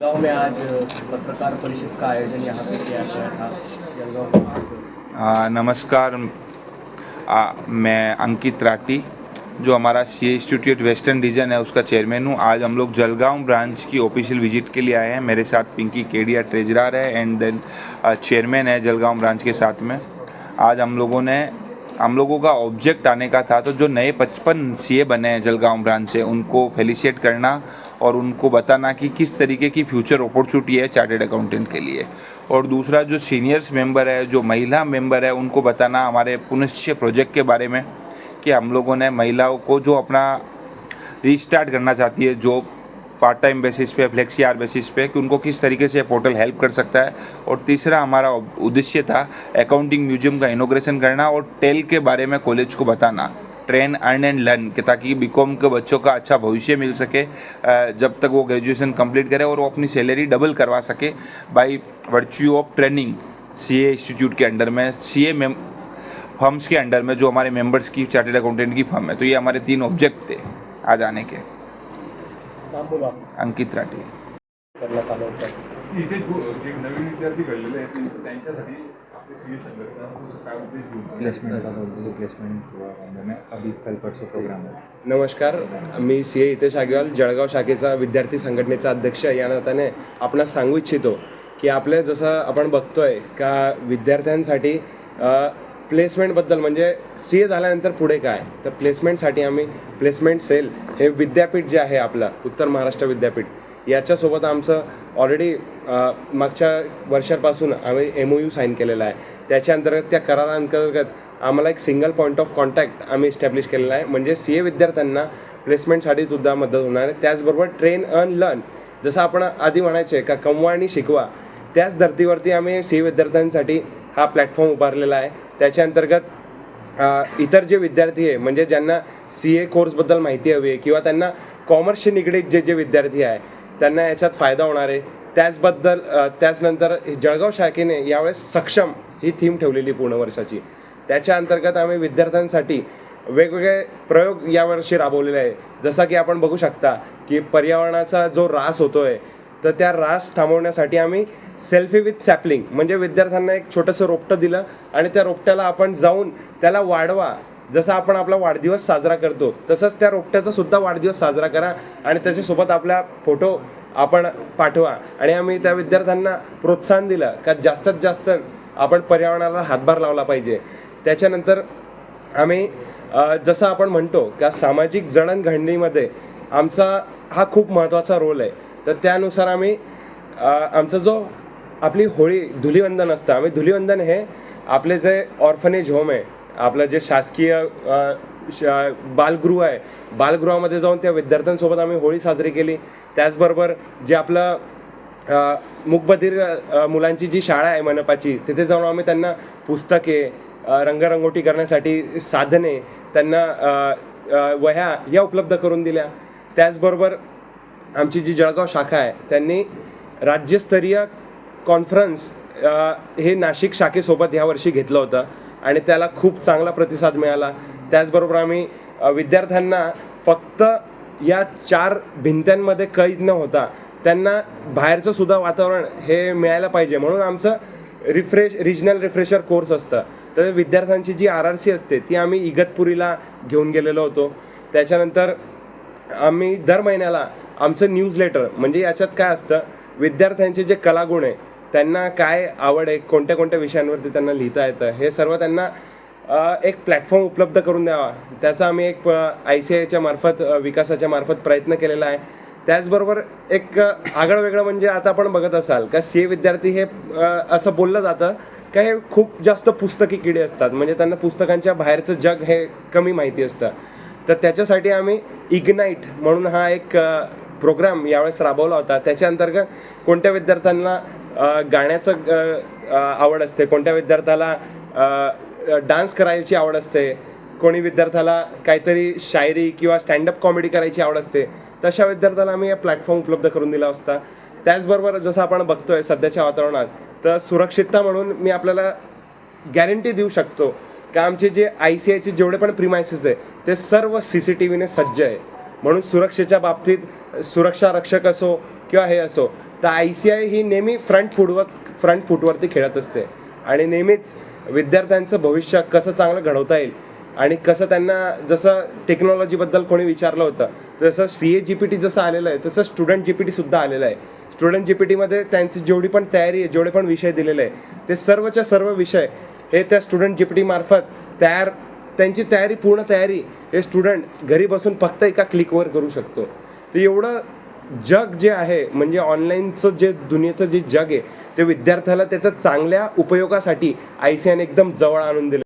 गाँव में आज पत्रकार परिषद का आयोजन यहाँ पे किया गया था। नमस्कार आ, मैं अंकित राठी जो हमारा सी इंस्टीट्यूट वेस्टर्न रीजन है उसका चेयरमैन हूँ। आज हम लोग जलगांव ब्रांच की ऑफिशियल विज़िट के लिए आए हैं। मेरे साथ पिंकी केडिया ट्रेजरार है एंड देन चेयरमैन है जलगांव ब्रांच के साथ में। आज हम लोगों ने हम लोगों का ऑब्जेक्ट आने का था तो जो नए पचपन सी बने हैं जलगांव ब्रांच से उनको फेलिसिएट करना और उनको बताना कि किस तरीके की फ्यूचर अपॉर्चुनिटी है चार्टेड अकाउंटेंट के लिए। और दूसरा जो सीनियर्स मेंबर है, जो महिला मेंबर है, उनको बताना हमारे पुनश्चय प्रोजेक्ट के बारे में कि हम लोगों ने महिलाओं को जो अपना रीस्टार्ट करना चाहती है जो पार्ट टाइम बेसिस पे फ्लेक्सी आर बेसिस पे, कि उनको किस तरीके से पोर्टल हेल्प कर सकता है। और तीसरा हमारा उद्देश्य था अकाउंटिंग म्यूज़ियम का इनोग्रेशन करना और टेल के बारे में कॉलेज को बताना। ट्रेन अर्न एंड लर्न के ताकि बीकॉम के बच्चों का अच्छा भविष्य मिल सके जब तक वो ग्रेजुएशन कंप्लीट करे और वो अपनी सैलरी डबल करवा सके by virtue of training C institute K under में सी ए फर्म्स के अंडर में जो हमारे मेंबर्स की चार्टेड अकाउंटेंट की फर्म है। तो ये हमारे तीन ऑब्जेक्ट थे आज आने के। अंकित राठी। जो नवीन विद्यार्थी घडलेले आहेत त्यांच्यासाठी नमस्कार मी सी ए हितेश आगेवाल जळगाव शाखेचा विद्यार्थी संघटनेचा अध्यक्ष या नात्याने आपणास सांगू इच्छितो की आपले जसं आपण बघतोय का विद्यार्थ्यांसाठी प्लेसमेंटबद्दल म्हणजे सी ए झाल्यानंतर पुढे काय? तर प्लेसमेंटसाठी आम्ही प्लेसमेंट सेल हे विद्यापीठ जे आहे आपलं उत्तर महाराष्ट्र विद्यापीठ याच्यासोबत आमचं ऑलरेडी मागच्या वर्षापासून आम्ही एम ओ यू साईन केलेला आहे. त्याच्या अंतर्गत त्या कराराअंतर्गत आम्हाला एक सिंगल पॉईंट ऑफ कॉन्टॅक्ट आम्ही इस्टॅब्लिश केलेला आहे. म्हणजे सी ए विद्यार्थ्यांना प्लेसमेंटसाठी सुद्धा मदत होणार आहे. त्याचबरोबर ट्रेन अन लर्न जसं आपण आधी म्हणायचे का कमवा आणि शिकवा. त्याच धर्तीवरती आम्ही सी ए विद्यार्थ्यांसाठी हा प्लॅटफॉर्म उभारलेला आहे. त्याच्या अंतर्गत इतर जे विद्यार्थी आहे म्हणजे ज्यांना सी ए कोर्सबद्दल माहिती हवी आहे किंवा त्यांना कॉमर्सशी निगडीत जे जे विद्यार्थी आहे त्यांना याच्यात फायदा होणार आहे. त्याचबद्दल त्याचनंतर जळगाव शाखेने यावेळेस सक्षम ही थीम ठेवलेली पूर्ण वर्षाची. त्याच्या अंतर्गत आम्ही विद्यार्थ्यांसाठी वेगवेगळे प्रयोग यावर्षी राबवलेले आहे. जसा की आपण बघू शकता की पर्यावरणाचा जो ऱ्हास होतोय तर त्या रास थांबवण्यासाठी आम्ही सेल्फी विथ सॅपलिंग म्हणजे विद्यार्थ्यांना एक छोटंसं रोपटं दिलं आणि त्या रोपट्याला आपण जाऊन त्याला वाढवा जसं आपण आपला वाढदिवस साजरा करतो तसंच त्या रोपट्याचा सुद्धा वाढदिवस साजरा करा आणि त्याच्यासोबत आपला फोटो आपण पाठवा. आणि आम्ही त्या विद्यार्थ्यांना प्रोत्साहन दिलं का जास्तीत जास्त आपण पर्यावरणाला हातभार लावला पाहिजे. त्याच्यानंतर आम्ही जसं आपण म्हणतो का सामाजिक जडणघडणीमध्ये आमचा हा खूप महत्त्वाचा रोल आहे. तर त्यानुसार आम्ही आमचा जो आपली होळी धुलिवंदन असतं. आम्ही धुलिवंदन हे आपले जे ऑर्फनेज होम आहे आपलं जे शासकीय बालगृह आहे बालगृहामध्ये जाऊन त्या विद्यार्थ्यांसोबत आम्ही होळी साजरी केली. त्याचबरोबर जे आपलं मुकबधीर मुलांची जी शाळा आहे मनपाची तिथे जाऊन आम्ही त्यांना पुस्तके रंगरंगोटी करण्यासाठी साधने त्यांना वह्या या उपलब्ध करून दिल्या. त्याचबरोबर आमची जी जळगाव शाखा आहे त्यांनी राज्यस्तरीय कॉन्फरन्स हे नाशिक शाखेसोबत ह्या वर्षी घेतलं होतं. आणि त्याला खूप चांगला प्रतिसाद मिळाला. त्याचबरोबर आम्ही विद्यार्थ्यांना फक्त या चार भिंत्यांमध्ये कैद न होता त्यांना बाहेरचं सुद्धा वातावरण हे मिळायला पाहिजे. म्हणून आमचं रिफ्रेश रिजनल रिफ्रेशर कोर्स असतं. तर विद्यार्थ्यांची जी आर आर सी असते ती आम्ही इगतपुरीला घेऊन गेलेलो होतो. त्याच्यानंतर आम्ही दर महिन्याला आमचं न्यूज लेटर म्हणजे याच्यात काय असतं विद्यार्थ्यांचे जे कलागुण आहे त्यांना काय आवड आहे कोणत्या कोणत्या विषयांवरती त्यांना लिहिता येतं हे सर्व त्यांना एक प्लॅटफॉर्म उपलब्ध करून द्यावा. त्याचा आम्ही एक आय सी आयच्या मार्फत विकासाच्या मार्फत प्रयत्न केलेला आहे. त्याचबरोबर एक आगळं वेगळं म्हणजे आता आपण बघत असाल का सी ए विद्यार्थी हे असं बोललं जातं का हे खूप जास्त पुस्तकी किडे असतात. म्हणजे त्यांना पुस्तकांच्या बाहेरचं जग हे कमी माहिती असतं. तर त्याच्यासाठी आम्ही इग्नाईट म्हणून हा एक प्रोग्राम यावेळेस राबवला होता. त्याच्या अंतर्गत कोणत्या विद्यार्थ्यांना गाण्याचं आवड असते. कोणत्या विद्यार्थ्याला डान्स करायची आवड असते? कोणी विद्यार्थ्याला काहीतरी शायरी किंवा स्टँडअप कॉमेडी करायची आवड असते? तशा विद्यार्थ्याला आम्ही प्लॅटफॉर्म उपलब्ध करून दिला असता. त्याचबरोबर जसं आपण बघतोय सध्याच्या वातावरणात तर सुरक्षितता म्हणून मी आपल्याला गॅरंटी देऊ शकतो का आमचे जे आय सी आयचे जेवढे पण प्रिमायसेस आहे ते सर्व सी सी टी व्हीने सज्ज आहे. म्हणून सुरक्षेच्या बाबतीत सुरक्षा रक्षक असो किंवा हे असो तर आय सी आय ही नेहमी फ्रंट फुटवर फ्रंट फुटवरती खेळत असते. आणि नेहमीच विद्यार्थ्यांचं भविष्य कसं चांगलं घडवता येईल आणि कसं त्यांना जसं टेक्नॉलॉजीबद्दल कोणी विचारलं होतं जसं C A G P T जसं आलेलं आहे तसं स्टुडंट जी पी टीसुद्धा आलेलं आहे. स्टुडंट जी पी टीमध्ये त्यांची जेवढी पण तयारी आहे जेवढे पण विषय दिलेले आहे ते सर्वच्या सर्व विषय हे त्या स्टुडंट जी पी टी मार्फत तयार त्यांची तयारी पूर्ण तयारी हे स्टुडंट घरी बसून फक्त एका क्लिकवर करू शकतो. तर एवढं जग जे आहे म्हणजे ऑनलाईनचं जे दुनियेचं जे जग आहे ते विद्यार्थ्याला त्याचा चांगल्या उपयोगासाठी आय सी एन एकदम जवळ आणून दिलं.